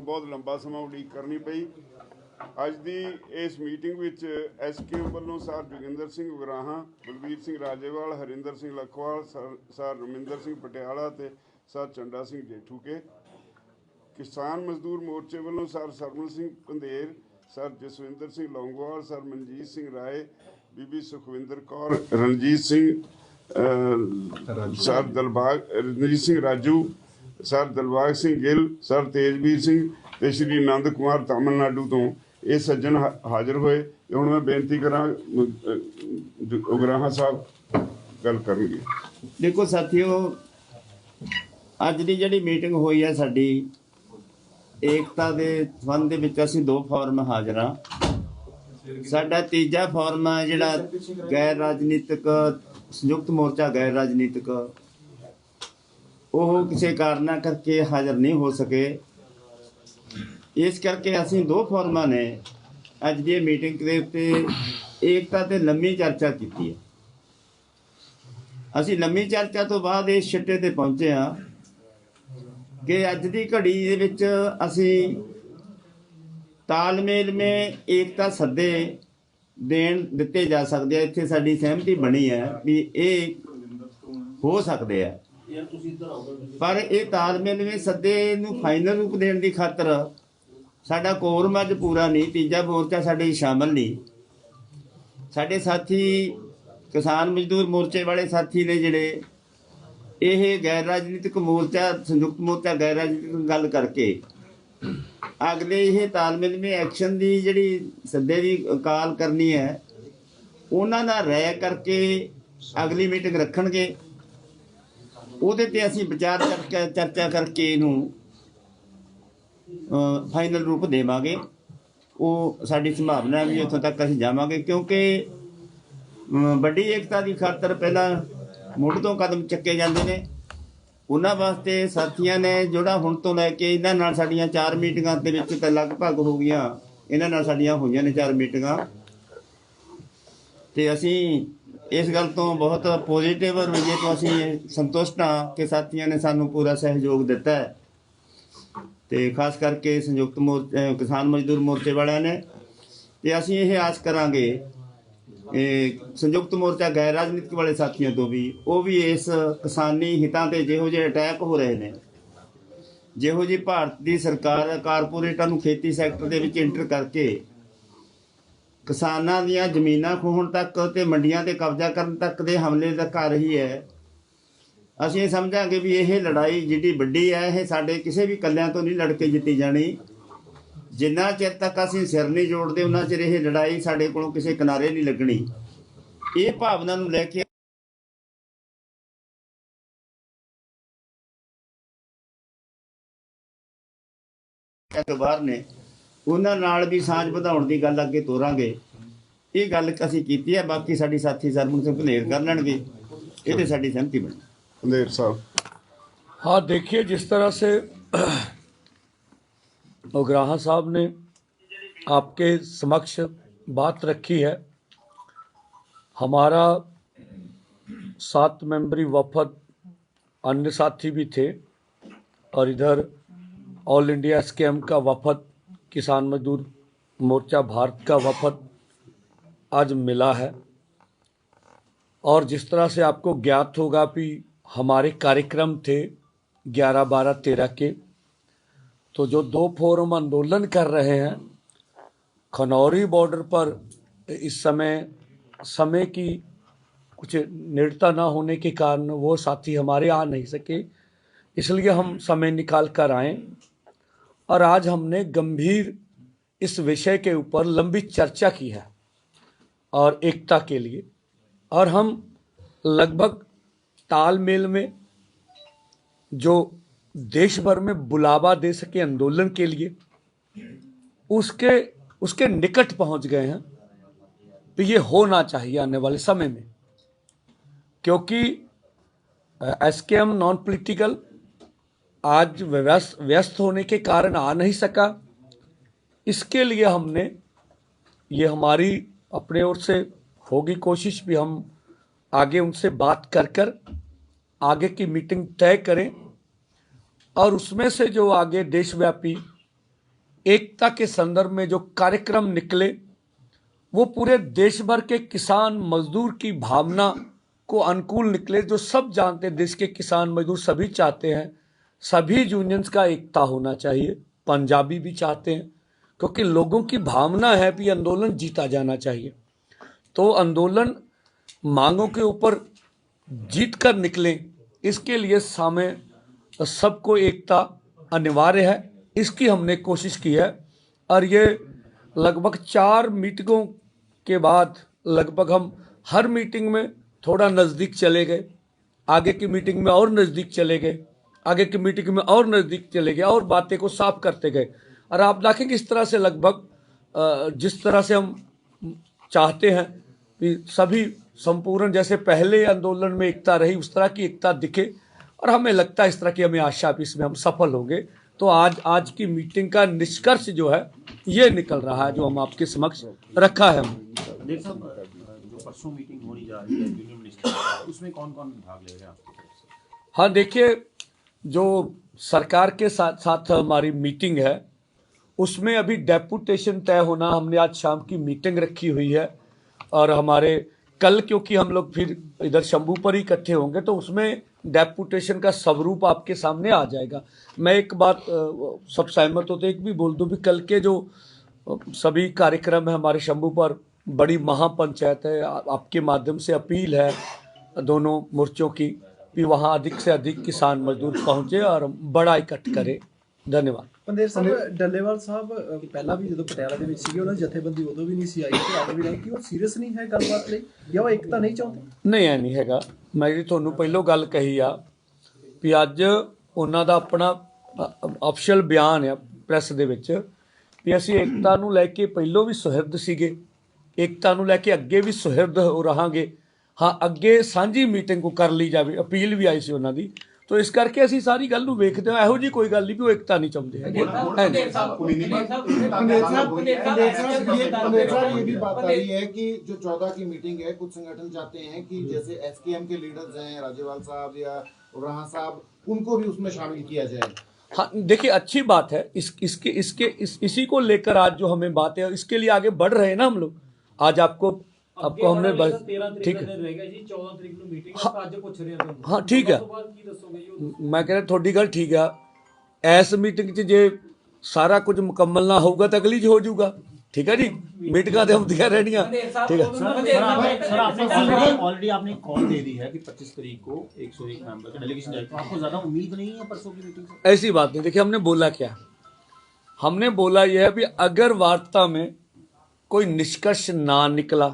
ਬਹੁਤ ਲੰਬਾ ਸਮਾਂ ਉਡੀਕ ਕਰਨੀ ਪਈ। ਅੱਜ ਦੀ ਇਸ ਮੀਟਿੰਗ ਵਿੱਚ ਐਸਕੇ ਵੱਲੋਂ ਸਰ ਜੋਗਿੰਦਰ ਸਿੰਘ ਉਗਰਾਹਾਂ ਬਲਬੀਰ ਸਿੰਘ ਰਾਜੇਵਾਲ ਹਰਿੰਦਰ ਸਿੰਘ ਲਖਵਾਲ ਸਰ ਰਮਿੰਦਰ ਸਿੰਘ ਪਟਿਆਲਾ ਤੇ ਸਰ ਚੰਡਾ ਸਿੰਘ ਜੇਠੂਕੇ। ਕਿਸਾਨ ਮਜ਼ਦੂਰ ਮੋਰਚੇ ਵੱਲੋਂ sir Sarwan Singh Pandher sir Jaswinder Singh Longowal sir Manjit Singh Rai ਬੀਬੀ ਸੁਖਵਿੰਦਰ ਕੌਰ ਰਣਜੀਤ ਸਿੰਘ ਅਹ, sir Dalbagh Ranjit Singh Raju sir Dalbagh Singh Gill sir Tejveer Singh ਤੇ ਸ਼੍ਰੀ ਆਨੰਦ ਕੁਮਾਰ ਤਾਮਿਲਨਾਡੂ ਤੋਂ ਇਹ ਸੱਜਣ ਹਾ- ਹਾਜ਼ਰ ਹੋਏ ਤੇ ਹੁਣ ਮੈਂ ਬੇਨਤੀ ਕਰਾਂ ਅਹ, ਉਗਰਾਹਾਂ ਸਾਹਿਬ ਗੱਲ ਕਰਨਗੇ। ਦੇਖੋ ਸਾਥੀਓ ਅੱਜ ਦੀ ਜਿਹੜੀ ਮੀਟਿੰਗ ਹੋਈ ਹੈ ਸਾਡੀ ਏਕਤਾ ਦੇ ਸੰਬੰਧ ਦੇ ਵਿੱਚ ਅਸੀਂ ਦੋ ਫੋਰਮ ਹਾਜ਼ਰ ਹਾਂ। ਸਾਡਾ ਤੀਜਾ ਫੋਰਮ ਹੈ ਜਿਹੜਾ ਗੈਰ ਰਾਜਨੀਤਿਕ ਸੰਯੁਕਤ ਮੋਰਚਾ ਗੈਰ ਰਾਜਨੀਤਿਕ। ਉਹ ਕਿਸੇ ਕਾਰਨਾਂ ਕਰਕੇ ਹਾਜ਼ਰ ਨਹੀਂ ਹੋ ਸਕੇ। ਇਸ ਕਰਕੇ ਅਸੀਂ ਦੋ ਫੋਰਮਾਂ ਨੇ ਅੱਜ ਦੀ ਮੀਟਿੰਗ ਦੇ ਉੱਤੇ ਏਕਤਾ ਤੇ ਲੰਮੀ ਚਰਚਾ ਕੀਤੀ ਹੈ। ਅਸੀਂ ਲੰਮੀ ਚਰਚਾ ਤੋਂ ਬਾਅਦ ਇਸ ਛਿੱਟੇ ਤੇ ਪਹੁੰਚੇ ਹਾਂ ਕਿ ਅੱਜ ਦੀ ਘੜੀ ਦੇ ਵਿੱਚ ਅਸੀਂ ਤਾਲਮੇਲ ਮੇ ਏਕਤਾ ਸੱਦੇ ਦੇਣ ਦਿੱਤੇ ਜਾ ਸਕਦੇ ਆ। ਇੱਥੇ ਸਾਡੀ ਸਹਿਮਤੀ ਬਣੀ ਹੈ ਵੀ ਇਹ ਹੋ ਸਕਦੇ ਆ। ਪਰ ਇਹ ਤਾਲਮੇਲ ਮੇ ਸੱਦੇ ਨੂੰ ਫਾਈਨਲ ਰੂਪ ਦੇਣ ਦੀ ਖਾਤਰ ਸਾਡਾ ਕੋਰਮ ਅੱਜ ਪੂਰਾ ਨਹੀਂ, ਤੀਜਾ ਮੋਰਚਾ ਸਾਡੇ ਸ਼ਾਮਲ ਨਹੀਂ। ਸਾਡੇ ਸਾਥੀ, ਕਿਸਾਨ ਮਜ਼ਦੂਰ ਮੋਰਚੇ ਵਾਲੇ ਸਾਥੀ ਨੇ ਜਿਹੜੇ, ਇਹ ਗੈਰ ਰਾਜਨੀਤਿਕ ਮੋਰਚਾ, ਸੰਯੁਕਤ ਮੋਰਚਾ, ਗੈਰ ਰਾਜਨੀਤਿਕ ਗੱਲ ਕਰਕੇ, ਅਗਲੇ ਇਹ ਤਾਲਮੇਲ ਮੇ ਐਕਸ਼ਨ ਦੀ ਜਿਹੜੀ ਸੱਦੇ ਦੀ ਕਾਲ ਕਰਨੀ ਹੈ, ਉਹਨਾਂ ਨਾਲ ਰਾਇ ਕਰਕੇ ਅਗਲੀ ਮੀਟਿੰਗ ਰੱਖਣਗੇ। ਉਹਦੇ ਤੇ ਅਸੀਂ ਵਿਚਾਰ ਕਰਕੇ, ਚਰਚਾ ਕਰਕੇ ਇਹਨੂੰ ਫਾਈਨਲ ਰੂਪ ਦੇਵਾਂਗੇ। ਉਹ ਸਾਡੀ ਸੰਭਾਵਨਾ ਹੈ ਵੀ ਉੱਥੋਂ ਤੱਕ ਅਸੀਂ ਜਾਵਾਂਗੇ ਕਿਉਂਕਿ ਵੱਡੀ ਏਕਤਾ ਦੀ ਖਾਤਰ ਪਹਿਲਾਂ ਮੁੱਢ ਤੋਂ ਕਦਮ ਚੱਕੇ ਜਾਂਦੇ ਨੇ। ਉਹਨਾਂ ਵਾਸਤੇ ਸਾਥੀਆਂ ਨੇ ਜਿਹੜਾ ਹੁਣ ਤੋਂ ਲੈ ਕੇ ਇਹਨਾਂ ਨਾਲ ਸਾਡੀਆਂ ਚਾਰ ਮੀਟਿੰਗਾਂ ਦੇ ਵਿੱਚ ਤਾਂ ਲਗਭਗ ਹੋ ਗਈਆਂ, ਇਹਨਾਂ ਨਾਲ ਸਾਡੀਆਂ ਹੋਈਆਂ ਨੇ ਚਾਰ ਮੀਟਿੰਗਾਂ। ਤੇ ਅਸੀਂ ਇਸ ਗੱਲ ਤੋਂ ਬਹੁਤ ਪੋਜ਼ਿਟਿਵ ਰਵੱਈਏ ਤੋਂ ਅਸੀਂ ਸੰਤੁਸ਼ਟ ਹਾਂ ਕਿ ਸਾਥੀਆਂ ਨੇ ਸਾਨੂੰ ਪੂਰਾ ਸਹਿਯੋਗ ਦਿੱਤਾ ਹੈ। ਤੇ ਖਾਸ ਕਰਕੇ ਸੰਯੁਕਤ ਮੋਰਚਾ ਕਿਸਾਨ ਮਜ਼ਦੂਰ ਮੋਰਚੇ ਵਾਲਿਆਂ ਨੇ। ਤੇ ਅਸੀਂ ਇਹ ਆਸ ਕਰਾਂਗੇ, ਇਹ ਸੰਯੁਕਤ ਮੋਰਚਾ ਗੈਰ ਰਾਜਨੀਤਿਕ ਵਾਲੇ ਸਾਥੀਆਂ ਤੋਂ ਵੀ, ਉਹ ਵੀ ਇਸ ਕਿਸਾਨੀ ਹਿੱਤਾਂ ਤੇ ਜਿਹੋ ਜਿਹੇ ਅਟੈਕ ਹੋ ਰਹੇ ਨੇ। ਜਿਹੋ ਜਿਹੀ ਭਾਰਤ ਦੀ ਸਰਕਾਰ, ਕਾਰਪੋਰੇਟਾਂ ਨੂੰ ਖੇਤੀ ਸੈਕਟਰ ਦੇ ਵਿੱਚ ਇੰਟਰ ਕਰਕੇ ਕਿਸਾਨਾਂ ਦੀਆਂ ਜ਼ਮੀਨਾਂ ਖੋਹਣ ਤੱਕ ਤੇ ਮੰਡੀਆਂ ਤੇ ਕਬਜ਼ਾ ਕਰਨ ਤੱਕ ਦੇ ਹਮਲੇ ਤੱਕ ਆ ਰਹੀ ਹੈ। ਅਸੀਂ ਸਮਝਾਂਗੇ ਵੀ ਇਹ ਲੜਾਈ ਜਿੱਡੀ ਵੱਡੀ ਹੈ, ਇਹ ਸਾਡੇ ਕਿਸੇ ਵੀ ਕੱਲਿਆਂ ਤੋਂ ਨਹੀਂ ਲੜ ਕੇ ਜਿੱਤੀ ਜਾਣੀ। ਜਿੰਨਾ ਚਿਰ ਤੱਕ ਅਸੀਂ ਸਿਰ ਨਹੀਂ ਜੋੜਦੇ ਉਹਨਾਂ ਚਿਰ ਇਹ ਲੜਾਈ ਸਾਡੇ ਕੋਲੋਂ ਕਿਸੇ ਕਿਨਾਰੇ ਨਹੀਂ ਲੱਗਣੀ। ਇਹ ਭਾਵਨਾ ਨੂੰ ਲੈ ਕੇ ਬਾਹਰ ਨੇ ਉਹਨਾਂ ਨਾਲ ਵੀ ਸਾਂਝ ਵਧਾਉਣ ਦੀ ਗੱਲ ਅੱਗੇ ਤੋਰਾਂਗੇ ਇਹ ਗੱਲ ਅਸੀਂ ਕੀਤੀ ਹੈ ਬਾਕੀ ਸਾਡੀ ਸਾਥੀ ਸਰਮਨ ਸਿੰਘ ਭਲੇਰ ਕਰ ਲੈਣਗੇ ਇਹ ਤੇ ਸਾਡੀ ਸਹਿਮਤੀ ਬਣੀ ਅੰਦੇਰ ਸਾਹਿਬ हाँ देखिए जिस तरह से उग्राहा साहब ने आपके समक्ष बात रखी है हमारा सात मेंबरी वफद अन्य साथी भी थे और इधर ऑल इंडिया स्कैम का वफद किसान मजदूर मोर्चा भारत का वफद आज मिला है। और जिस तरह से आपको ज्ञात होगा कि हमारे कार्यक्रम थे ग्यारह बारह तेरह के तो जो दो फोरम आंदोलन कर रहे हैं, खनौरी बॉर्डर पर इस समय समय की कुछ निरता ना होने के कारण वो साथी हमारे आ नहीं सके, इसलिए हम समय निकाल कर आए। और आज हमने गंभीर इस विषय के ऊपर लंबी चर्चा की है और एकता के लिए। और हम लगभग तालमेल में जो देश भर में बुलावा दे सके आंदोलन के लिए, उसके उसके निकट पहुँच गए हैं तो ये होना चाहिए आने वाले समय में। क्योंकि एस के एम नॉन पोलिटिकल आज व्यस्त व्यस्त होने के कारण आ नहीं सका। इसके लिए हमने ये हमारी अपने ओर से होगी कोशिश भी हम आगे उनसे बात कर कर आगे की मीटिंग तय करें और उसमें से जो आगे देशव्यापी एकता के संदर्भ में जो कार्यक्रम निकले, वो पूरे देश भर के किसान मजदूर की भावना को अनुकूल निकले, जो सब जानते हैं, देश के किसान मजदूर सभी चाहते हैं सभी यूनियंस का एकता होना चाहिए। पंजाबी भी चाहते हैं, क्योंकि लोगों की भावना है कि आंदोलन जीता जाना चाहिए। तो आंदोलन मांगों के ऊपर जीत कर निकलें, इसके लिए सामने सबको एकता अनिवार्य है। इसकी हमने कोशिश की है। और ये लगभग चार मीटिंगों के बाद लगभग हम हर मीटिंग में थोड़ा नज़दीक चले गए। आगे की मीटिंग में और नज़दीक चले गए। आगे की मीटिंग में और नज़दीक चले गए और बातें को साफ़ करते गए। और आप देखेंगे इस तरह से लगभग जिस तरह से हम चाहते हैं कि सभी संपूर्ण जैसे पहले आंदोलन में एकता रही उस तरह की एकता दिखे। और हमें लगता है इस तरह की हमें आशा भी इसमें हम सफल होंगे। तो आज आज की मीटिंग का निष्कर्ष जो है ये निकल रहा है जो हम आपके समक्ष रखा है। परसों मीटिंग होने जा रही है उसमें कौन कौन भाग हैं हाँ देखिए जो सरकार के साथ साथ हमारी मीटिंग है, उसमें अभी डेपुटेशन तय होना, हमने आज शाम की मीटिंग रखी हुई है, और हमारे, कल क्योंकि हम लोग फिर इधर शंभू पर ही इकट्ठे होंगे तो उसमें डेपुटेशन का स्वरूप आपके सामने आ जाएगा। मैं एक बात सब सहमत होते एक भी बोल दूँ, भी कल के जो सभी कार्यक्रम है हमारे शंभू पर, बड़ी महापंचायत है आपके माध्यम से अपील है, दोनों मोर्चों की। कि वहाँ अधिक से अधिक किसान मजदूर पहुँचे और बड़ा इकट्ठ करें धन्यवाद ਪੰਦੇਰ ਸਾਹਿਬ ਡੱਲੇਵਾਲ ਸਾਹਿਬ ਅ, ਪਹਿਲਾਂ ਵੀ ਜਦੋਂ ਪਟਿਆਲਾ ਦੇ ਵਿੱਚ ਸੀਗੇ ਉਹਨਾਂ ਦੀ ਜਥੇਬੰਦੀ ਉਦੋਂ ਵੀ ਨਹੀਂ ਸੀ ਆਈ ਤੇ ਅੱਜ ਵੀ ਨਹੀਂ ਕਿ ਉਹ ਸੀਰੀਅਸ ਨਹੀਂ ਹੈ ਗੱਲਬਾਤ ਲਈ ਜਾਂ ਉਹ ਇੱਕ ਤਾਂ ਨਹੀਂ ਚਾਹੁੰਦੇ ਨਹੀਂ ਐ ਨਹੀਂ ਹੈਗਾ ਮੈਂ ਜਿਹੜੀ ਤੁਹਾਨੂੰ ਪਹਿਲੋਂ ਗੱਲ ਕਹੀ ਆ ਵੀ ਅੱਜ ਉਹਨਾਂ ਦਾ ਆਪਣਾ ਅਫੀਸ਼ੀਅਲ ਬਿਆਨ ਆ ਪ੍ਰੈਸ ਦੇ ਵਿੱਚ ਵੀ ਅਸੀਂ ਏਕਤਾ ਨੂੰ ਲੈ ਕੇ ਪਹਿਲੋਂ ਵੀ ਸੁਹਿਰਦ ਸੀਗੇ ਏਕਤਾ ਨੂੰ ਲੈ ਕੇ ਅੱਗੇ ਵੀ ਸੁਹਿਰਦ ਹੋ ਰਹਾਂਗੇ ਹਾਂ ਅੱਗੇ ਸਾਂਝੀ ਮੀਟਿੰਗ ਕੋ ਕਰ ਲਈ ਜਾਵੇ ਅਪੀਲ ਵੀ ਆਈ ਸੀ ਉਹਨਾਂ ਦੀ ਤੋ ਇਸ ਕਰਕੇ ਅਸੀਂ ਸਾਰੀ ਗੱਲ ਨੂੰ ਵੇਖਦੇ ਹਾਂ ਇਹੋ ਜੀ ਕੋਈ ਗੱਲ ਨਹੀਂ ਵੀ ਉਹ ਏਕਤਾ ਨਹੀਂ ਚਾਹੁੰਦੇ ਹੈਗੇ ਹਾਂਜੀ। पंडित साहब पंडित साहब ये पंडित साहब ये भी बात आ रही है कि जो चौदह की मीटिंग है कुछ संगठन चाहते हैं कि जैसे एसकेएम के लीडर्स हैं राज्यपाल साहब या उमराह साहब उनको भी उसमें शामिल किया जाए हाँ देखिए अच्छी बात है इस इसके इसके इस, इसी को लेकर आज जो हमें बात है इसके लिए आगे बढ़ रहे हैं ना हम लोग आज आपको आपको हमने बस ठीक है ਦਿਨ ਰਹਿ ਗਿਆ ਜੀ 14 ਤਰੀਕ ਨੂੰ ਮੀਟਿੰਗ ਹੈ ਤਾਂ ਅੱਜ ਪੁੱਛ ਰਹੇ ਹਾਂ ਤੁਹਾਨੂੰ ਹਾਂ, ਠੀਕ ਹੈ। ਉਸ ਤੋਂ ਬਾਅਦ ਕੀ ਦੱਸੋਗੇ ਜੀ ਉਹ ਮੈਂ ਕਹਿੰਦਾ ਤੁਹਾਡੀ ਗੱਲ ਠੀਕ ਆ ਐਸ ਮੀਟਿੰਗ 'ਚ ਜੇ ਸਾਰਾ ਕੁਝ ਮੁਕੰਮਲ ਨਾ ਹੋਊਗਾ ਤਾਂ ਅਗਲੀ 'ਚ ਹੋ ਜਾਊਗਾ ਠੀਕ ਹੈ ਜੀ ਮੀਟਿੰਗਾਂ ਤੇ ਹੁੰਦੀਆਂ ਰਹਿਣੀਆਂ ਠੀਕ ਹੈ सर आपने ऑलरेडी आपने कॉल दे दी है कि 25 तारीख को 101 मेंबर का डेलीगेशन जाएगा तो आपको ज्यादा उम्मीद नहीं है परसों की मीटिंग से ऐसी बात नहीं देखिए हमने बोला क्या हमने बोला यह है कि अगर वार्ता में कोई निष्कर्ष ना निकला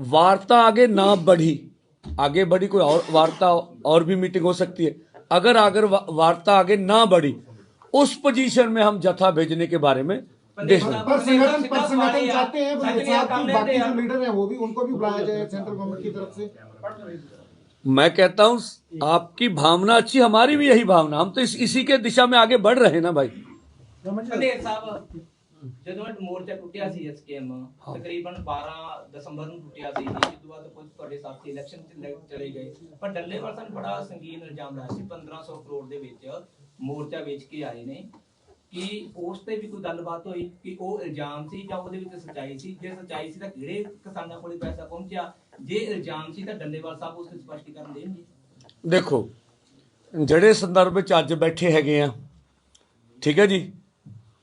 वार्ता आगे ना बढ़ी आगे बढ़ी कोई और वार्ता और भी मीटिंग हो सकती है। अगर अगर वार्ता आगे ना बढ़ी उस पोजीशन में हम जथा भेजने के बारे में मैं कहता हूँ आपकी भावना अच्छी हमारी भी यही भावना। हम तो इस, इसी के दिशा में आगे बढ़ रहे हैं ना भाई। ਜਦੋਂ ਇਹ ਮੋਰਚਾ ਟੁੱਟਿਆ ਸੀ ਐਸਕੇਐਮ ਤਕਰੀਬਨ 12 ਦਸੰਬਰ ਨੂੰ ਟੁੱਟਿਆ ਸੀ ਇਸ ਤੋਂ ਬਾਅਦ ਕੁਝ ਤੁਹਾਡੇ ਸਾਥੀ ਇਲੈਕਸ਼ਨ ਲੈ- ਚਲੇ ਗਏ। ਪਰ ਡੱਲੇਵਾਲ ਸਾਨੂੰ ਬੜਾ ਸੰਗੀਨ ਇਲਜ਼ਾਮ ਲਾਇਆ ਸੀ 1500 ਕਰੋੜ ਦੇ ਵਿੱਚ ਮੋਰਚਾ ਵੇਚ ਕੇ ਆਏ ਨੇ। ਕਿ ਉਸ ਤੇ ਵੀ ਕੋਈ ਗੱਲਬਾਤ ਹੋਈ? ਕਿ ਉਹ ਇਲਜ਼ਾਮ ਸੀ ਜਾਂ ਉਹਦੇ ਵਿੱਚ ਸੱਚਾਈ ਸੀ? ਜੇ ਸੱਚਾਈ ਸੀ ਤਾਂ ਕਿਹੜੇ ਕਿਸਾਨਾਂ ਕੋਲੇ ਪੈਸਾ ਪਹੁੰਚਿਆ? ਜੇ ਇਲਜ਼ਾਮ ਸੀ ਤਾਂ ਡੱਲੇਵਾਲ ਸਾਹਿਬ ਉਸ ਤੇ ਸਪਸ਼ਟੀਕਰਨ ਦੇਣਗੇ। ਦੇਖੋ ਜਿਹੜੇ ਸੰਦਰਭ ਵਿੱਚ ਅੱਜ ਬੈਠੇ ਹੈਗੇ ਆ ਠੀਕ ਹੈ ਜੀ?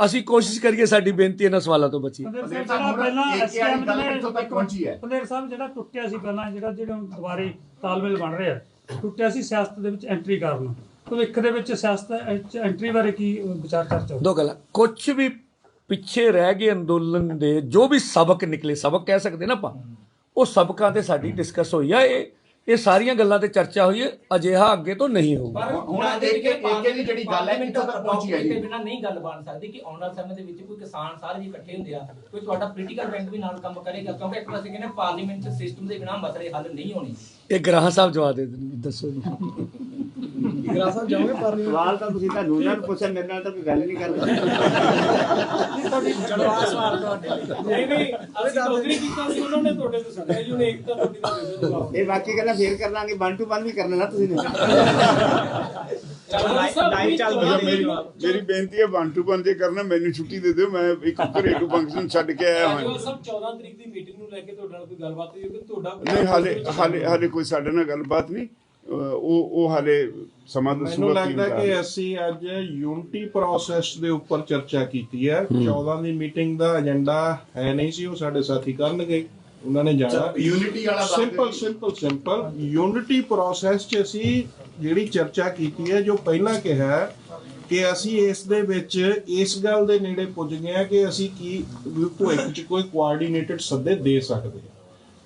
ਅਸੀਂ ਕੋਸ਼ਿਸ਼ ਕਰੀਏ ਸਾਡੀ ਬੇਨਤੀ ਇਹਨਾਂ ਸਵਾਲਾਂ ਤੋਂ ਬਚੀ। ਪੰਦੇਰ ਪੰਦੇਰ ਸਾਹਿਬ ਸਾਹਿਬ, ਜਿਹੜਾ ਪਹਿਲਾਂ ਇੱਕ ਐਸਕੇਐਮ ਯਾਰੀ ਗੱਲ ਦੇ ਕਿੱਥੋਂ ਤੱਕ ਪਹੁੰਚੀ ਹੈ? ਪੰਦੇਰ ਸਾਹਿਬ ਜਿਹੜਾ ਟੁੱਟਿਆ ਸੀ ਪਹਿਲਾਂ ਜਿਹੜਾ ਜਿਹੜਾ ਹੁਣ ਦੁਬਾਰੇ ਤਾਲਮੇਲ ਬਣ ਰਿਹਾ ਟੁੱਟਿਆ ਸੀ ਸਿਆਸਤ ਦੇ ਵਿੱਚ ਐਂਟਰੀ ਕਰਨ। ਭਵਿੱਖ ਦੇ ਵਿੱਚ ਸਿਆਸਤ ਐਂਟਰੀ ਬਾਰੇ ਕੀ ਵਿਚਾਰ ਚਰਚਾ ਦੋ ਗੱਲਾਂ। ਕੁਝ ਵੀ ਪਿੱਛੇ ਰਹਿ ਗਏ ਅੰਦੋਲਨ ਦੇ ਜੋ ਵੀ ਸਬਕ ਨਿਕਲੇ ਸਬਕ ਕਹਿ ਸਕਦੇ ਨਾ ਆਪਾਂ ਉਹ ਸਬਕਾਂ ਤੇ ਸਾਡੀ ਡਿਸਕਸ ਹੋਈ ਆ। ਇਹ ਇਹ ਸਾਰੀਆਂ ਗੱਲਾਂ ਤੇ ਚਰਚਾ ਹੋਈ ਹੈ ਅਜਿਹਾ ਅੱਗੇ ਤੋਂ ਨਹੀਂ ਹੋਊਗਾ। ਹੁਣ ਇੱਕ- ਇੱਕ ਦੀ ਜਿਹੜੀ ਗੱਲ ਹੈ, ਕਿੱਥੋਂ ਤੱਕ ਪਹੁੰਚੀ ਹੈ ਜੀ? ਬਿਨਾਂ ਨਹੀਂ ਗੱਲ ਬਣ ਸਕਦੀ ਕਿ ਆਉਣ ਵਾਲੇ ਸਮੇਂ ਦੇ ਵਿੱਚ ਕੋਈ ਕਿਸਾਨ ਸਾਰੇ ਜੀ ਇਕੱਠੇ ਹੁੰਦੇ ਆ ਕੋਈ ਤੁਹਾਡਾ ਪੋਲੀਟੀਕਲ ਬੈਂਕ ਵੀ ਨਾਲ ਕੰਮ ਕਰੇਗਾ ਕਿਉਂਕਿ ਇੱਕ ਪਾਸੇ ਕਹਿੰਦੇ ਪਾਰਲੀਮੈਂਟ ਸਿਸਟਮ ਦੇ ਬਿਨਾਂ ਮਸਲੇ ਹੱਲ ਨਹੀਂ ਹੋਣੇ। ਇਹ ਗ੍ਰਾਹ ਸਾਹਿਬ ਜਵਾਬ ਦੇ ਦੱਸੋ ਜੀ। ਗਰਾ ਸਾਹਿਬ ਜਾਓਗੇ ਪਾਰਲੀਮੈਂਟ ਸਵਾਲ ਤਾਂ ਤੁਸੀਂ ਤੁਹਾਨੂੰ ਉਹਨਾਂ ਨੂੰ ਪੁੱਛਿਆ ਮੇਰੇ ਨਾਲ ਤਾਂ ਕੋਈ ਗੱਲ ਨਹੀਂ ਕਰਦਾ। ਜਲਵਾ ਸਵਾਲ ਤੁਹਾਡੇ ਨਹੀਂ ਨਹੀਂ ਅਸੀਂ ਨੌਕਰੀ ਕੀਤਾ ਸੀ ਉਹਨਾਂ ਨੇ ਤੁਹਾਡੇ ਤੋਂ ਸਿੱਖਿਆ ਜੀ ਉਹਨੇ ਇੱਕ ਤਾਂ ਤੁਹਾਡੀ ਇਹ ਬਾਕੀ ਗੱਲਾਂ ਫੇਰ ਕਰ ਲਾਂਗੇ ਵਨ ਟੂ ਵਨ ਵੀ ਕਰ ਲੈਣਾ ਤੁਸੀਂ ਨੇ। ਮੇਰੀ ਮੇਰੀ ਬੇਨਤੀ ਹੈ ਵਨ ਟੂ ਵਨ ਜੇ ਕਰਨਾ ਮੈਨੂੰ ਛੁੱਟੀ ਦੇ ਦਿਓ ਮੈਂ ਇੱਕ ਘਰੇਲੂ ਫੰਕਸ਼ਨ ਛੱਡ ਕੇ ਆਇਆ ਹਾਂ ਸਾਹਿਬ 14 ਤਰੀਕ ਦੀ ਮੀਟਿੰਗ ਨੂੰ ਲੈ ਕੇ ਤੁਹਾਡੇ ਨਾਲ ਕੋਈ ਗੱਲਬਾਤ ਹੋਈ ਕਿ ਤੁਹਾਡਾ ਨਹੀਂ ਹਾਲੇ ਹਾਲੇ ਹਾਲੇ ਕੋਈ ਸਾਡੇ ਨਾਲ ਗੱਲਬਾਤ ਨਹੀਂ। ਉਹ ਉਹ ਹਾਲੇ ਸਮਾਂ ਮੈਨੂੰ ਦੱਸੂਗਾ ਕੀ ਲੱਗਦਾ। ਕਿ ਅਸੀਂ ਅੱਜ ਯੂਨਿਟੀ ਪ੍ਰੋਸੈਸ ਦੇ ਉੱਪਰ ਚਰਚਾ ਕੀਤੀ ਹੈ। 14 ਦੀ ਮੀਟਿੰਗ ਦਾ ਏਜੰਡਾ ਹੈ ਨਹੀਂ ਸੀ ਉਹ ਸਾਡੇ ਸਾਥੀ ਕਰਨਗੇ। ਉਹਨਾਂ ਨੇ ਜਾਣਾ। ਯੂਨਿਟੀ ਵਾਲਾ simple. Simple simple unity process 'ਚ ਅਸੀਂ ਜਿਹੜੀ ਚਰਚਾ ਕੀਤੀ ਹੈ ਜੋ ਪਹਿਲਾਂ ਕਿਹਾ ਹੈ ਕਿ ਅਸੀਂ ਇਸ ਦੇ ਵਿੱਚ ਇਸ ਗੱਲ ਦੇ ਨੇੜੇ ਪੁੱਜ ਗਏ ਹਾਂ ਕਿ ਅਸੀਂ ਕੀ ਭਵਿੱਖ 'ਚ ਕੋਈ ਕੋਆਰਡੀਨੇਟਡ ਸੱਦੇ ਦੇ ਸਕਦੇ ਹਾਂ।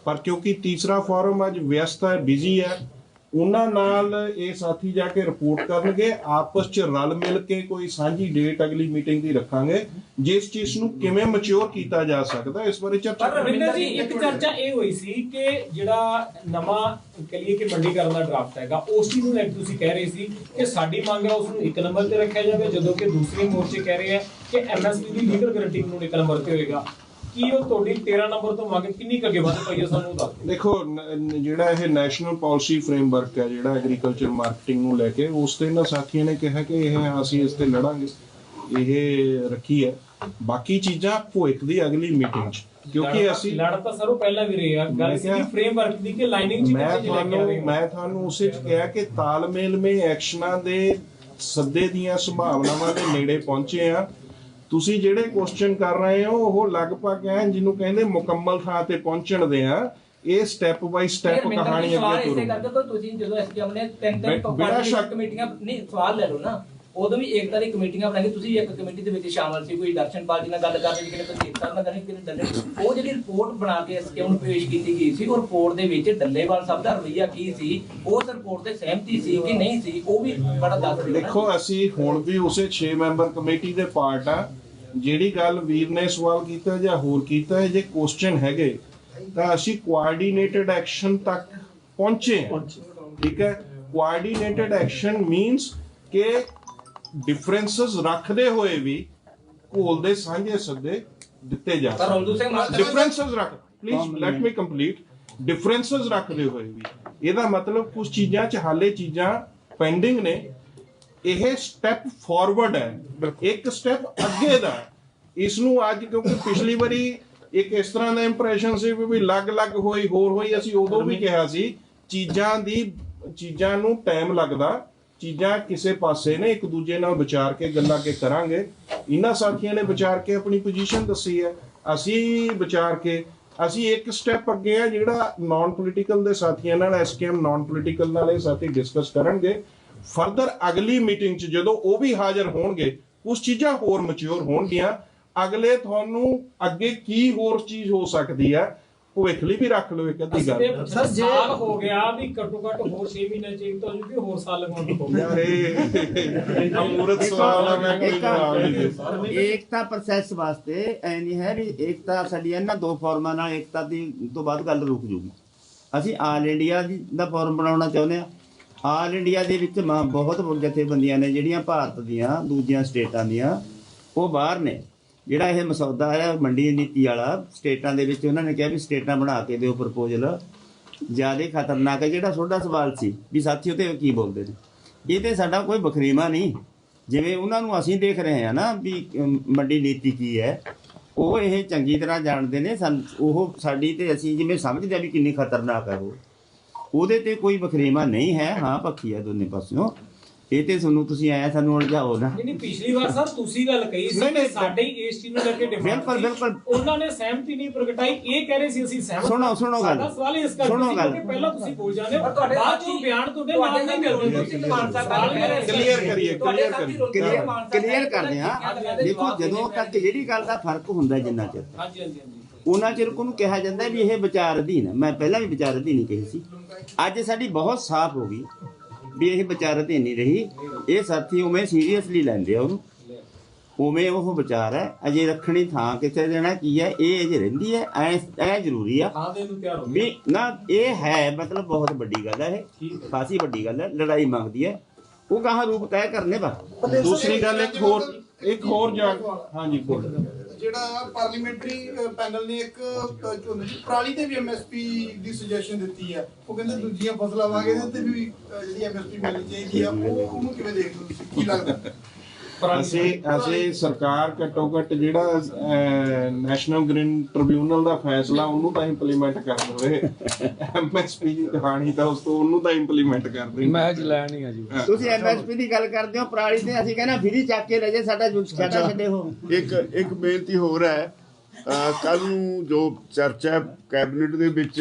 ਪਰ ਕਿਉਂਕਿ ਤੀਸਰਾ ਫੋਰਮ ਅੱਜ ਵਿਅਸਤ ਹੈ ਬਿਜ਼ੀ ਹੈ ਉਹਨਾਂ ਨਾਲ ਇਹ ਸਾਥੀ ਜਾ ਕੇ ਰਿਪੋਰਟ ਕਰਨਗੇ ਆਪਸ 'ਚ ਰਲ ਮਿਲ ਕੇ ਕੋਈ ਸਾਂਝੀ ਡੇਟ ਅਗਲੀ ਮੀਟਿੰਗ ਦੀ ਰੱਖਾਂਗੇ ਜਿਸ ਚੀਜ਼ ਨੂੰ ਕਿਵੇਂ ਮੈਚੁਰ ਕੀਤਾ ਜਾ ਸਕਦਾ ਇਸ ਬਾਰੇ ਚਰਚਾ ਪਰ ਰਵਿੰਦਰ ਜੀ ਇੱਕ ਚਰਚਾ ਇਹ ਹੋਈ ਸੀ ਕਿ ਜਿਹੜਾ ਨਵਾਂ ਕਹੀਏ ਕਿ ਮੰਡੀਕਰਨ ਦਾ ਡਰਾਫਟ ਹੈਗਾ ਉਸ ਚੀਜ਼ ਨੂੰ ਲੈ ਕੇ ਤੁਸੀਂ ਕਹਿ ਰਹੇ ਸੀ ਕਿ ਸਾਡੀ ਮੰਗ ਹੈ ਉਸ ਨੂੰ ਇੱਕ ਨੰਬਰ ਤੇ ਰੱਖਿਆ ਜਾਵੇ ਜਦੋਂ ਕਿ ਦੂਸਰੇ ਮੋਰਚੇ ਕਹਿ ਰਹੇ ਆ ਕਿ ਐਮਐਸਪੀ ਦੀ ਲੀਗਲ ਗਾਰੰਟੀ ਨੂੰ ਇੱਕ ਨੰਬਰ ਤੇ ਹੋਏਗਾ। ਕੀ ਉਹ ਤੁਹਾਡੀ 13 ਨੰਬਰ ਤੋਂ ਮੰਗ ਕਿੰਨੀ ਕੁ ਅੱਗੇ ਵੱਧ ਪਈ ਹੈ ਸਾਨੂੰ ਉਹ ਦੱਸ ਦਿਓ। ਦੇਖੋ ਨ- ਨ- ਜਿਹੜਾ ਇਹ ਨੈਸ਼ਨਲ ਪਾਲਿਸੀ ਫਰੇਮਵਰਕ ਹੈ ਜਿਹੜਾ ਐਗਰੀਕਲਚਰ ਮਾਰਕੀਟਿੰਗ ਨੂੰ ਲੈ ਕੇ ਉਸ ਤੇ ਇਹਨਾਂ ਸਾਥੀਆਂ ਨੇ ਕਿਹਾ ਕਿ ਇਹ ਅਸੀਂ ਇਸ ਤੇ ਲੜਾਂਗੇ। ਇਹ ਰੱਖੀ ਹੈ। ਬਾਕੀ ਚੀਜ਼ਾਂ ਭੁਇਕ ਦੀ ਅਗਲੀ ਮੀਟਿੰਗ 'ਚ ਕਿਉਂਕਿ ਲੜ- ਅਸੀਂ ਲੜ ਤਾਂ ਸਰੋਂ ਪਹਿਲਾਂ ਵੀ ਰਹੇ ਆ। ਮੈਂ ਗੱਲ ਸੀ ਕਿਹਾ- ਫਰੇਮਵਰਕ ਦੀ ਕਿ ਲਾਈਨਿੰਗ ਚ ਮੈਂ ਕਿੱਥੇ ਲੈ ਕੇ ਆ ਰਹੇ ਤੁਹਾਨੂੰ ਹੋ? ਮੈਂ ਤੁਹਾਨੂੰ ਉਸੇ 'ਚ ਕਿਹਾ ਕਿ ਤਾਲਮੇਲ ਮੇ ਐਕਸ਼ਨਾਂ ਦੇ ਸੱਦੇ ਦੀਆਂ ਸੰਭਾਵਨਾਵਾਂ ਦੇ ਨੇੜੇ ਪਹੁੰਚੇ ਆ। ਤੁਸੀਂ ਜਿਹੜੇ ਕੁਐਸਚਨ ਕਰ ਰਹੇ ਹੋ ਉਹ ਲਗਭਗ ਐ ਜਿਹਨੂੰ ਕਹਿੰਦੇ ਮੁਕੰਮਲ ਥਾਂ ਤੇ ਪਹੁੰਚਣ ਦੇ ਆ ਇਹ ਸਟੈਪ ਬਾਈ ਸਟੈਪ ਕਹਾਣੀ ਅੱਗੇ ਇਸੇ ਤੁਰੂ ਕਰਕੇ ਤੁਸੀਂ ਜਦੋਂ ਐਸਡੀਐਮ ਨੇ ਤਿੰਨ ਤਿੰਨ। ਕਮੇਟੀਆਂ ਨਹੀਂ ਸਵਾਲ ਲੈ ਲਓ ਨਾ ਉਦੋਂ ਵੀ ਏਕਤਾ ਦੀ ਕਮੇਟੀਆਂ ਬਣਾਈ ਤੁਸੀਂ ਇੱਕ ਕਮੇਟੀ ਦੇ ਵਿੱਚ ਸ਼ਾਮਲ ਸੀ ਕੋਈ ਦਰਸ਼ਨ ਪਾਲ ਨਾਲ ਗੱਲ ਕਰਦੇ ਸੀ ਕਿ ਤੁਸੀਂ ਏਕਤਾ ਨਾਲ ਕਰਨੀ ਕਿ ਡੱਲੇ। ਉਹ ਜਿਹੜੀ ਰਿਪੋਰਟ ਬਣਾ ਕੇ ਐਸਡੀਐਮ ਨੂੰ ਪੇਸ਼ ਕੀਤੀ ਗਈ ਸੀ ਉਹ ਰਿਪੋਰਟ ਦੇ ਵਿੱਚ ਡੱਲੇਵਾਲ ਸਾਹਿਬ ਦਾ ਰਵਈਆ ਕੀ ਸੀ ਉਸ ਰਿਪੋਰਟ ਤੇ ਸਹਿਮਤੀ ਸੀ ਕਿ ਨਹੀਂ ਸੀ ਉਹ ਵੀ ਬੜਾ ਦੱਸ। ਦੇਖੋ ਅਸੀਂ ਹੁਣ ਵੀ ਉਸੇ 6 ਮੈਂਬਰ ਕਮੇਟੀ ਦੇ ਪਾਰਟ ਆ। ਜਿਹੜੀ ਗੱਲ ਵੀਰ ਨੇ ਸਵਾਲ ਕੀਤਾ ਜਾਂ ਹੋਰ ਕੀਤਾ ਹੈ ਜੇ ਕੁਐਸਚਨ ਹੈਗੇ ਤਾਂ ਅਸੀਂ ਕੋਆਰਡੀਨੇਟਡ ਐਕਸ਼ਨ ਤੱਕ ਪਹੁੰਚੇ ਠੀਕ ਹੈ? ਕੋਆਰਡੀਨੇਟਡ ਐਕਸ਼ਨ ਮੀਨਸ ਕਿ ਡਿਫਰੈਂਸਸ ਰੱਖਦੇ ਹੋਏ ਵੀ ਘੋਲ ਦੇ ਸਾਂਝੇ ਸੱਦੇ ਦਿੱਤੇ ਜਾ ਪਰ ਰਮਦੂ ਸਿੰਘ ਮਾਨ ਡਿਫਰੈਂਸਸ ਰੱਖ please let me complete differences ਰੱਖਦੇ ਹੋਏ ਵੀ। ਇਹਦਾ ਮਤਲਬ ਕੁਝ ਚੀਜ਼ਾਂ ਚ ਹਾਲੇ ਚੀਜ਼ਾਂ ਪੈਂਡਿੰਗ ਨੇ। ਇਹ ਸਟੈਪ ਫਾਰਵਰਡ ਹੈ। ਇੱਕ ਸਟੈਪ ਅੱਗੇ ਦਾ। ਇਸ ਨੂੰ ਅੱਜ ਕਿਉਂਕਿ ਪਿਛਲੀ ਵਾਰੀ ਇੱਕ ਇਸ ਤਰ੍ਹਾਂ ਦਾ ਇੰਪ੍ਰੈਸ਼ਨ ਸੀ ਵੀ ਵੀ ਲੱਗ-ਲੱਗ ਹੋਈ ਹੋਰ ਹੋਈ ਅਸੀਂ ਉਦੋਂ ਵੀ ਕਿਹਾ ਸੀ ਚੀਜ਼ਾਂ ਦੀ ਚੀਜ਼ਾਂ ਨੂੰ ਟਾਈਮ ਲੱਗਦਾ। ਚੀਜ਼ਾਂ ਕਿਸੇ ਪਾਸੇ ਨੇ, ਇੱਕ ਦੂਜੇ ਨਾਲ ਵਿਚਾਰ ਕੇ, ਗੱਲਾਂ ਕੇ ਕਰਾਂਗੇ। ਇਹਨਾਂ ਸਾਥੀਆਂ ਨੇ ਵਿਚਾਰ ਕੇ ਆਪਣੀ ਪੋਜੀਸ਼ਨ ਦੱਸੀ ਹੈ। ਅਸੀਂ ਵਿਚਾਰ ਕੇ, ਅਸੀਂ ਇੱਕ ਸਟੈਪ ਅੱਗੇ ਆ ਜਿਹੜਾ ਨਾਨ ਪੋਲੀਟੀਕਲ ਦੇ ਸਾਥੀਆਂ ਨਾਲ ਐਸਕੇਐਮ ਨਾਨ ਪੋਲੀਟੀਕਲ ਨਾਲ ਇਹ ਸਾਥੀ ਡਿਸਕਸ ਕਰਨਗੇ। ਫਰਦਰ ਅਗਲੀ ਮੀਟਿੰਗ 'ਚ ਜਦੋਂ ਉਹ ਵੀ ਹਾਜ਼ਰ ਹੋਣਗੇ ਉਸ ਚੀਜ਼ਾਂ ਹੋਰ ਮੈਚੁਰ ਹੋਣਗੀਆਂ। ਅਗਲੇ ਤੁਹਾਨੂੰ ਅੱਗੇ ਕੀ ਹੋਰ ਚੀਜ਼ ਹੋ ਸਕਦੀ ਹੈ? ਭਵਿੱਖ ਲਈ ਵੀ ਰੱਖ ਲਓ ਇੱਕ ਅੱਧੀ ਗੱਲ। ਸਰ ਸਾਲ ਹੋ ਗਿਆ ਵੀ ਘੱਟੋ ਘੱਟ ਹੋਰ 6 ਮਹੀਨੇ ਚ ਇੱਕ ਤਾਂ ਜੀ ਹੋਰ ਸਾਲ ਲਗਾਉਣ ਨੂੰ ਯਾਰ ਇਹ ਅਮੂਰਤ ਸਵਾਲ ਆ ਮੈਂ ਕੋਈ ਜਵਾਬ ਨਹੀਂ ਦੇ ਸਕਦਾ। ਏਕਤਾ ਪ੍ਰੋਸੈਸ ਵਾਸਤੇ ਐ ਨਹੀਂ ਹੈ ਵੀ ਏਕਤਾ ਸਾਡੀ ਇਹਨਾਂ ਦੋ ਫਾਰਮਾਂ ਨਾਲ ਏਕਤਾ ਦੀ ਤੋਂ ਬਾਅਦ ਗੱਲ ਰੁਕ ਜੂਗੀ। ਅਸੀਂ ਆਲ ਇੰਡੀਆ ਦੀ ਦਾ ਫਾਰਮ ਬਣਾਉਣਾ ਚਾਹੁੰਦੇ ਆ ਆਲ ਇੰਡੀਆ ਦੇ ਵਿੱਚ ਮਾਂ ਬਹੁਤ ਜਥੇਬੰਦੀਆਂ ਨੇ ਜਿਹੜੀਆਂ ਭਾਰਤ ਦੀਆਂ ਦੂਜੀਆਂ ਸਟੇਟਾਂ ਦੀਆਂ ਉਹ ਬਾਹਰ ਨੇ। ਜਿਹੜਾ ਇਹ ਮਸੌਦਾ ਹੈ ਮੰਡੀ ਨੀਤੀ ਵਾਲਾ, ਸਟੇਟਾਂ ਦੇ ਵਿੱਚ ਉਹਨਾਂ ਨੇ ਕਿਹਾ ਵੀ ਸਟੇਟਾਂ ਬਣਾ ਕੇ ਦਿਓ ਪ੍ਰਪੋਜ਼ਲ। ਜ਼ਿਆਦਾ ਖਤਰਨਾਕ ਹੈ, ਜਿਹੜਾ ਤੁਹਾਡਾ ਸਵਾਲ ਸੀ ਵੀ ਸਾਥੀਓ ਤੇ ਕੀ ਬੋਲਦੇ ਨੇ? ਇਹ ਤੇ ਸਾਡਾ ਕੋਈ ਬਖਰੀਮਾ ਨਹੀਂ। ਜਿਵੇਂ ਉਹਨਾਂ ਨੂੰ ਅਸੀਂ ਦੇਖ ਰਹੇ ਹਾਂ ਨਾ ਵੀ ਮੰਡੀ ਨੀਤੀ ਕੀ ਹੈ, ਉਹ ਇਹ ਚੰਗੀ ਤਰ੍ਹਾਂ ਜਾਣਦੇ ਨੇ। ਸਾਨੂੰ ਉਹ ਸਾਡੀ ਤੇ ਅਸੀਂ ਜਿਵੇਂ ਸਮਝਦੇ ਆ ਵੀ ਕਿੰਨੀ ਖਤਰਨਾਕ ਹੈ ਉਹ। ਉਹਦੇ ਤੇ ਕੋਈ ਬਖਰੀਮਾ ਨਹੀਂ ਹੈ। ਹਾਂ, ਪੱਖੀ ਹੈ ਦੋਨੇ ਪਾਸਿਓਂ। ਇਹ ਤੇ ਤੁਹਾਨੂੰ ਤੁਸੀਂ ਆਇਆ ਸਾਨੂੰ ਉਲਝਾਓ ਨਾ। ਨਹੀਂ ਨਹੀਂ ਪਿਛਲੀ ਵਾਰ ਸਰ ਤੁਸੀਂ ਗੱਲ ਕਹੀ ਸੀ ਕਿ ਸਾਡੇ ਹੀ ਇਸ ਚੀਜ਼ ਨੂੰ ਲੈ ਕੇ ਡਿਮਾਂਡ ਬਿਲਕੁਲ, ਬਿਲਕੁਲ। ਉਹਨਾਂ ਨੇ ਸਹਿਮਤੀ ਨਹੀਂ ਪ੍ਰਗਟਾਈ। ਇਹ ਕਹਿ ਰਹੇ ਸੀ ਅਸੀਂ ਸਹਿਮਤ ਸੁਣੋ, ਸੁਣੋ ਗੱਲ। ਸਾਡਾ ਸਵਾਲ ਇਸ ਕਰਕੇ ਸੁਣੋ ਸੀ ਗੱਲ। ਪਹਿਲਾਂ ਤੁਸੀਂ ਬੋਲ ਜਾਂਦੇ ਹੋ। ਪਰ ਤੁਹਾਡੇ ਬਾਅਦ ਚੋਂ ਬਿਆਨ ਤੁਹਾਡੇ ਨਾਲ ਨਹੀਂ ਮਿਲਦੇ ਸਿੰਘ ਮਾਨ ਸਾਹਿਬ ਗੱਲ। Clear ਕਰੀਏ, ਸਾਥੀ ਕਰੀਏ। ਕਲੀਅਰ ਕਲੀਅਰ ਕਰਦੇ ਦੇ ਦੇਖੋ ਜਦੋਂ ਤੱਕ। ਜਿਹੜੀ ਗੱਲ ਦਾ ਫ਼ਰਕ ਹੁੰਦਾ ਜਿੰਨਾ ਚਿਰ ਹਾਂਜੀ ਹਾਂਜੀ ਹਾਂਜੀ। ਉਹਨਾਂ ਚਿਰ ਉਹਨੂੰ ਕਿਹਾ ਜਾਂਦਾ ਵੀ ਇਹ ਵਿਚਾਰ ਅਧੀਨ ਹੈ। ਮੈਂ ਪਹਿਲਾਂ ਵੀ ਵਿਚਾਰ ਅਧੀਨ ਹੀ ਕਹੀ ਸੀ। ਅੱਜ ਸਾਡੀ ਬਹੁਤ ਸਾਫ਼ ਹੋ ਗਈ। ਵੀ ਇਹ ਵਿਚਾਰ ਅਧੀਨ ਨਹੀਂ ਰਹੀ। ਇਹ ਸਾਥੀ ਉਵੇਂ ਸੀਰੀਅਸਲੀ ਲੈਂਦੇ ਆ ਉਹਨੂੰ। ਉਵੇਂ ਉਹ ਵਿਚਾਰ ਹੈ ਅਜੇ ਰੱਖਣੀ ਥਾਂ ਕਿੱਥੇ ਦੇਣਾ ਕੀ ਹੈ ਇਹ ਅਜੇ ਰਹਿੰਦੀ ਹੈ ਐ ਐ ਜ਼ਰੂਰੀ ਆ। ਹੋ ਵੀ ਨਾ ਇਹ ਹੈ ਮਤਲਬ ਬਹੁਤ ਵੱਡੀ ਗੱਲ ਹੈ ਇਹ। ਖਾਸੀ ਵੱਡੀ ਗੱਲ ਹੈ ਲੜਾਈ ਮੰਗਦੀ ਹੈ। ਉਹ ਕਹਾਂ ਰੂਪ ਤੈਅ ਕਰਨੇ ਬਸ। ਦੂਸਰੀ ਗੱਲ ਇੱਕ ਹੋਰ ਇੱਕ ਹੋਰ ਜਾਣ ਹਾਂਜੀ ਬੋਲੋ। ਜਿਹੜਾ ਪਾਰਲੀਮੈਂਟਰੀ ਪੈਨਲ ਨੇ ਇੱਕ ਝੋਨੇ ਦੀ ਪਰਾਲੀ ਤੇ ਵੀ ਐਮਐਸਪੀ ਦੀ ਸੁਜੈਸ਼ਨ ਦਿੱਤੀ ਹੈ ਉਹ ਕਹਿੰਦੇ ਦੂਜੀਆਂ ਫਸਲਾਂ ਵਾਂਗੇ ਤੇ ਵੀ ਜਿਹੜੀ ਐਮਐਸਪੀ ਮਿਲਣੀ ਚਾਹੀਦੀ ਆ। ਉਹ ਉਹਨੂੰ ਕਿਵੇਂ ਦੇਖਦੇ ਹੋ ਤੁਸੀਂ? ਕੀ ਲੱਗਦਾ? ਅਸੀਂ ਅਸੀਂ ਸਰਕਾਰ ਘੱਟੋ ਘੱਟ ਜਿਹੜਾ ਨੈਸ਼ਨਲ ਗ੍ਰੀਨ ਟ੍ਰਿਬਿਊਨਲ ਦਾ ਫੈਸਲਾ ਉਹਨੂੰ ਤਾਂ ਇੰਪਲੀਮੈਂਟ ਕਰ ਦੇਵੇ ਐਮਐਸਪੀ ਦੀ ਕਹਾਣੀ ਤਾਂ ਉਸ ਤੋਂ ਉਹਨੂੰ ਤਾਂ ਇੰਪਲੀਮੈਂਟ ਕਰ ਦੇ ਮੈਚ ਲੈਣੀ ਆ ਜੀ। ਤੁਸੀਂ ਐਮਐਸਪੀ ਦੀ ਗੱਲ ਕਰਦੇ ਹੋ ਪਰਾਲੀ ਤੇ ਅਸੀਂ ਕਹਿੰਦਾ ਫਿਰੀ ਚੱਕ ਕੇ ਲੈ ਜੇ ਸਾਡਾ ਜੁ- ਸਾਡਾ ਛੱਡੇ ਹੋ। ਇੱਕ ਇੱਕ ਬੇਨਤੀ ਹੋਰ ਹੈ ਕੱਲ ਨੂੰ ਜੋ ਚਰਚਾ ਹੈ ਕੈਬਨਿਟ ਦੇ ਵਿੱਚ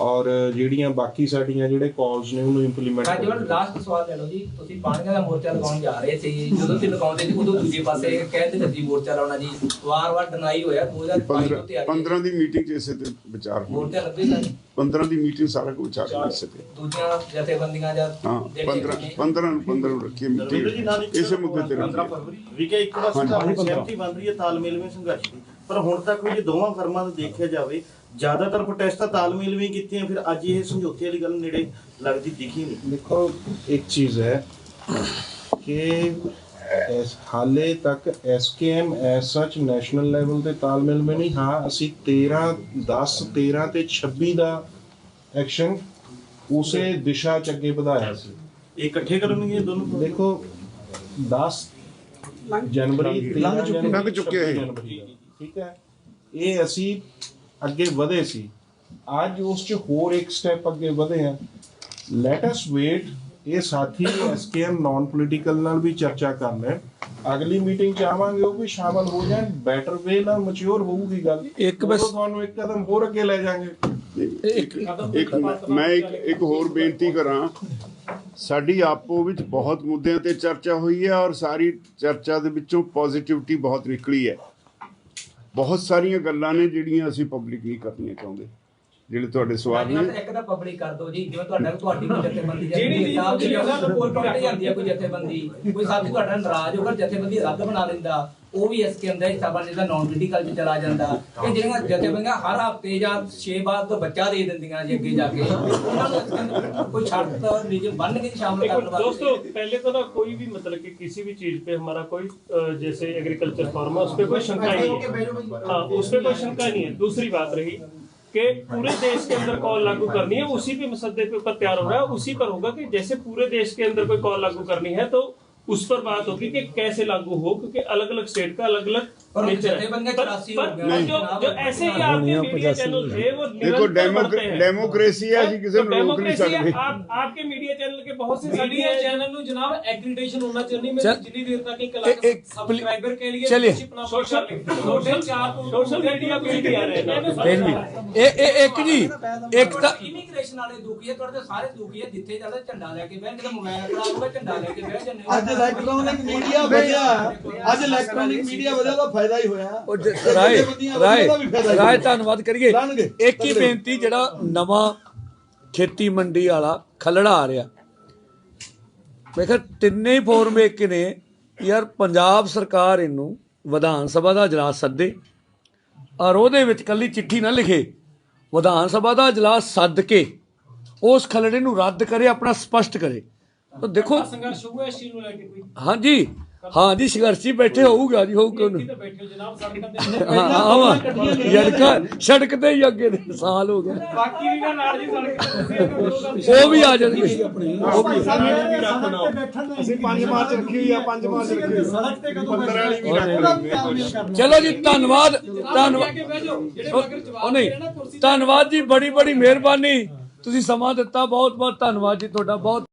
ਔਰ ਜਿਹੜੀਆਂ ਬਾਕੀ ਸਾਡੀਆਂ ਜਿਹੜੇ ਕਾਲਸ ਨੇ ਉਹਨੂੰ ਇੰਪਲੀਮੈਂਟ ਰਾਜਵਲ ਲਾਸਟ ਸਵਾਲ ਲੈ ਲਓ ਜੀ। ਤੁਸੀਂ ਪਾਣੀਆਂ ਦਾ ਮੋਰਚਾ ਲਗਾਉਣ ਜਾ ਰਹੇ ਸੀ। ਜਦੋਂ ਤੁਸੀਂ ਲਗਾਉਂਦੇ ਸੀ ਉਦੋਂ ਦੂਜੇ ਪਾਸੇ ਕਹਿੰਦੇ ਸੀ ਮੋਰਚਾ ਲਾਉਣਾ ਜੀ। ਵਾਰ-ਵਾਰ ਡਿਨਾਈ ਹੋਇਆ 2022 ਤੋਂ 15 ਤਿਆਰੀ 15 ਦੀ ਮੀਟਿੰਗ 'ਚ ਇਸੇ ਤੇ ਵਿਚਾਰ ਹੋਊਗਾ ਮੋਰਚਾ ਲੱਗੇਗਾ ਜੀ 15 ਦੀ ਮੀਟਿੰਗ ਸਾਰਾ ਕੁਝ ਵਿਚਾਰ ਕਰ ਸਕੇ ਦੂਜੀਆਂ ਜਥੇਬੰਦੀਆਂ ਜਾਂ ਹਾਂ 15 15 ਨੂੰ 15 ਨੂੰ ਰੱਖੀਏ ਮੀਟਿੰਗ ਇਸੇ ਮੁੱਦੇ ਤੇ ਰੱਖੀਏ ਵਿਕੇ ਇੱਕ ਆਪਣੀ ਸਹਿਮਤੀ ਬਣ ਰਹੀ ਹੈ ਤਾਲਮੇਲ ਵਿੱਚ ਸੰਘਰਸ਼ ਦੀ। ਪਰ ਹੁਣ ਤੱਕ ਵੀ ਜੇ ਦੋਵਾਂ ਫਰਮਾਂ ਨੂੰ ਦੇਖਿਆ ਜਾਵੇ ਜ਼ਿਆਦਾਤਰ ਪ੍ਰੋਟੈਸਟ ਤਾਂ ਤਾਲਮੇਲ ਵੀ ਕੀਤੀਆਂ ਫਿਰ ਅੱਜ ਇਹ ਸਮਝੌਤੇ ਵਾਲੀ ਗੱਲ ਨੇੜੇ ਲੱਗਦੀ ਦਿਖੀ ਨਹੀਂ। ਦੇਖੋ ਇੱਕ ਚੀਜ਼ ਹੈ ਕਿ ਇਸ ਹਾਲੇ ਤੱਕ ਐਸਕੇਐਮ ਐਸ ਸੱਚ ਨੈਸ਼ਨਲ ਲੈਵਲ ਤੇ ਤਾਲਮੇਲ में ਨਹੀਂ ਹਾਂ ਅਸੀਂ 13 10 13 ਤੇ 26 ਦਾ ਐਕਸ਼ਨ ਉਸੇ ਦਿਸ਼ਾ ਚ ਅੱਗੇ ਵਧਾਇਆ ਸੀ। ਇਹ ਇਕੱਠੇ ਕਰਨਗੇ ਦੋਨੋਂ ਦੇਖੋ 10 ਜਨਵਰੀ 13 ਲੰਘ ਚੁੱਕੇ- ਜਨਵਰੀ, ਲੰਘ ਚੁੱਕੇ 26 ਇਹ। ਜਨਵਰੀ ਦਾ, ਠੀਕ ਹੈ? ਇਹ ਅਸੀਂ ਅੱਗੇ ਵਧੇ ਸੀ। ਅੱਜ ਉਸ ਚ ਹੋਰ ਇੱਕ ਸਟੈਪ ਅੱਗੇ ਵਧੇ ਆ। ਲੈਟ ਅਸ ਵੇਟ ਇਹ ਸਾਥੀ ਐਸਕੇਐਮ ਨਾਨ ਪੋਲੀਟੀਕਲ ਨਾਲ ਵੀ ਚਰਚਾ ਕਰ ਲੈਣ ਅਗਲੀ ਮੀਟਿੰਗ ਚ ਆਵਾਂਗੇ ਉਹ ਵੀ ਸ਼ਾਮਲ ਹੋ ਜਾਣ। ਬੈਟਰ ਵੇ ਨਾਲ ਮੈਚੁਰ ਹੋਊਗੀ ਗੱਲ। ਇੱਕ ਬਸ- ਤੁਹਾਨੂੰ ਇੱਕ ਕਦਮ ਹੋਰ ਅੱਗੇ ਲੈ ਜਾਾਂਗੇ। ਇੱਕ ਇੱਕ ਮੈਂ ਇੱਕ ਇੱਕ ਹੋਰ ਬੇਨਤੀ ਕਰਾਂ। ਸਾਡੀ ਆਪੋ ਵਿੱਚ ਬਹੁਤ ਮੁੱਦਿਆਂ ਤੇ ਚਰਚਾ ਹੋਈ ਹੈ ਔਰ ਸਾਰੀ ਚਰਚਾ ਦੇ ਵਿੱਚੋਂ ਪੋਜ਼ਿਟਿਵਿਟੀ ਬਹੁਤ ਨਿਕਲੀ ਹੈ। ਬਹੁਤ ਸਾਰੀਆਂ ਗੱਲਾਂ ਨੇ ਜਿਹੜੀਆਂ ਅਸੀਂ ਪਬਲਿਕ ਨਹੀਂ ਕਰਨੀਆਂ ਚਾਹੁੰਦੇ। ਜਿਹੜੇ ਤੁਹਾਡੇ ਸਵਾਲ ਨੇ। ਇੱਕ ਤਾਂ ਪਬਲਿਕ ਕਰ ਦਿਓ ਜੀ। ਜਿਵੇਂ ਤੁਹਾਡਾ ਤੁਹਾਡੀ ਕੋਈ ਜਥੇਬੰਦੀ ਜਿਹੜੀ ਸਾਹਿਬ ਦੀ ਕੋਈ ਟੁੱਟ ਜਾਂਦੀ ਹੈ ਕੋਈ ਜਥੇਬੰਦੀ। ਕੋਈ ਸਾਥੀ ਤੁਹਾਡਾ ਨਾਰਾਜ਼ ਹੋ ਕਰ ਜਥੇਬੰਦੀ ਰੱਦ ਬਣਾ ਲੈਂਦਾ ਉਹ ਵੀ ਐਸਕੇ ਦਾ ਹਿੱਸਾ ਬਣ ਜਾਂਦਾ ਨਾਨ ਪੋਲੀਟੀਕਲ ਚ ਚਲਾ ਜਾਂਦਾ ਇਹ ਜਿਹੜੀਆਂ ਜਥੇਬੰਦੀਆਂ ਹਰ ਹਫਤੇ ਜਾਂ 6 ਬਾਅਦ ਤੋਂ ਬੱਚਾ ਦੇ ਦਿੰਦੀਆਂ ਜੀ ਅੱਗੇ ਜਾ ਕੇ ਉਹਨਾਂ ਨੂੰ SKM ਕੋਈ ਸ਼ਰਤ ਨਿਯਮ ਬੰਨ ਕੇ ਸ਼ਾਮਲ देखो ਕਰਨ ਵਾਸਤੇ दोस्तों पहले तो ना कोई भी मतलब कि किसी भी चीज पे हमारा कोई अ, जैसे एग्रीकल्चर फार्म है उस पर कोई शंका ही नहीं है हाँ उस पर कोई शंका नहीं है दूसरी बात रही कि पूरे देश के अंदर कॉल लागू करनी है उसी पे मसदे पे ऊपर तैयार हो रहा है उसी पर होगा कि जैसे पूरे देश के अंदर कोई कॉल लागू करनी है तो उस पर बात होगी कि कैसे लागू हो क्योंकि अलग अलग स्टेट का अलग अलग पर नेचर है जथेबंदियां पर, चौरासी पर, हो गया। पर जो नहीं। जो ऐसे ही आपके मीडिया चैनल थे वो ਦੇਖੋ निरंतर बढ़ते हैं ਡੈਮੋਕ੍ਰੇਸੀ ਹੈ ਅਸੀਂ ਕਿਸੇ तो ਨੂੰ ਰੋਕ ਨਹੀਂ डेमोक्रेसी है, ਸਕਦੇ आप आपके मीडिया चैनल के बहुत से साथी मीडिया हैं चैनल ਨੂੰ जनाब एक्रीडिटेशन होना चाहिए मैं चल- जितनी देर तक एक एक- लाख एक सब्सक्राइबर के लिए चलिए। membership ना सोशल कर ले। टोटल चार सोशल मीडिया पे भी आ रहे हैं ਫਿਰ ਵੀ ਇਹ ਇਹ ਇੱਕ ਜੀ ਇੱਕ ਤਾਂ ਇਮੀਗ੍ਰੇਸ਼ਨ ਵਾਲੇ ਦੁਖੀ ਹੈ ਤੁਹਾਡੇ ਸਾਰੇ ਦੁਖੀ ਹੈ ਜਿੱਥੇ ਜਾਂਦਾ ਝੰਡਾ ਲੈ ਕੇ ਬਹਿ ਕਿਤੇ ਮੋਬਾਈਲ ਖੜਾ ਹੋਊਗਾ ਝੰਡਾ ਲੈ ਕੇ ਬਹਿ ਜਾਂਦੇ ਹੋ। ਅੱਜ ਇਲੈਕਟ੍ਰੋਨਿਕ ਮੀਡੀਆ ਵਧਿਆ ਅੱਜ ਇਲੈਕਟ੍ਰੋਨਿਕ ਮੀਡੀਆ ਵਧਿਆ ਤਾਂ ਫਾਇਦਾ ਹੀ ਹੋਇਆ। ਉਹ ਰਾਏ ਰਾਏ ਰਾਏ ਧੰਨਵਾਦ ਕਰੀਏ। ਇੱਕ ਹੀ ਬੇਨਤੀ ਜਿਹੜਾ ਨਵਾਂ ਖੇਤੀ ਮੰਡੀ ਵਾਲਾ ਖਲੜਾ ਆ ਰਿਹਾ। ਮੈਂ ਕਿਹਾ ਤਿੰਨੇ ਹੀ ਫੋਰਮ ਇੱਕ ਨੇ। ਯਾਰ ਪੰਜਾਬ ਸਰਕਾਰ ਇਹਨੂੰ ਵਿਧਾਨ ਸਭਾ ਦਾ ਇਜਲਾਸ ਸੱਦੇ। ਔਰ ਉਹਦੇ ਵਿੱਚ ਕੱਲੀ ਚਿੱਠੀ ਨਾ ਲਿਖੇ। ਵਿਧਾਨ ਸਭਾ ਦਾ ਇਜਲਾਸ ਸੱਦ ਕੇ ਉਸ ਖਲੜੇ ਨੂੰ ਰੱਦ ਕਰੇ ਆਪਣਾ ਸਪਸ਼ਟ ਕਰੇ। ਤਾਂ ਦੇਖੋ ਸੰਘਰਸ਼ ਹੋਊਗਾ ਇਸ ਚੀਜ਼ ਨੂੰ ਲੈ ਕੇ ਕੋਈ? ਹਾਂਜੀ। ਹਾਂ ਜੀ ਸੰਘਰਸ਼ੀ ਬੈਠੇ ਹੋਊਗਾ ਜੀ ਹੋਊ ਕਿਉਂ ਨਹੀਂ ਬੈਠੇ ਜਨਾਬ ਸੜਕਾਂ ਤੇ ਹਾਂ ਆਵਾ। ਸੜਕ ਸੜਕ ਤੇ ਹੀ ਅੱਗੇ ਦੇ ਸਾਲ ਹੋ ਗਿਆ। ਬਾਕੀ ਵੀ ਨਾ ਨਾਲ ਜੀ ਸੜਕ ਤੇ ਤੁਸੀਂ ਇਹ ਕਰੋ ਗੱਲ ਉਹ ਵੀ ਆ ਜਾਣਗੇ। ਅਸੀਂ 5 ਮਾਰਚ ਰੱਖੀ ਹੋਈ ਆ 5 ਮਾਰਚ ਰੱਖੀ ਹੋਈ ਸੜਕ ਤੇ ਕਦੋਂ 15 ਵਾਲੀ ਵੀ ਰੱਖ ਲੈਂਦੇ ਚਲੋ ਜੀ ਧੰਨਵਾਦ ਧੰਨਵਾਦ। ਉਹ ਨਹੀਂ ਧੰਨਵਾਦ ਜੀ ਬੜੀ ਬੜੀ ਮਿਹਰਬਾਨੀ। ਤੁਸੀਂ ਸਮਾਂ ਦਿੱਤਾ ਬਹੁਤ ਬਹੁਤ ਧੰਨਵਾਦ ਜੀ ਤੁਹਾਡਾ ਬਹੁਤ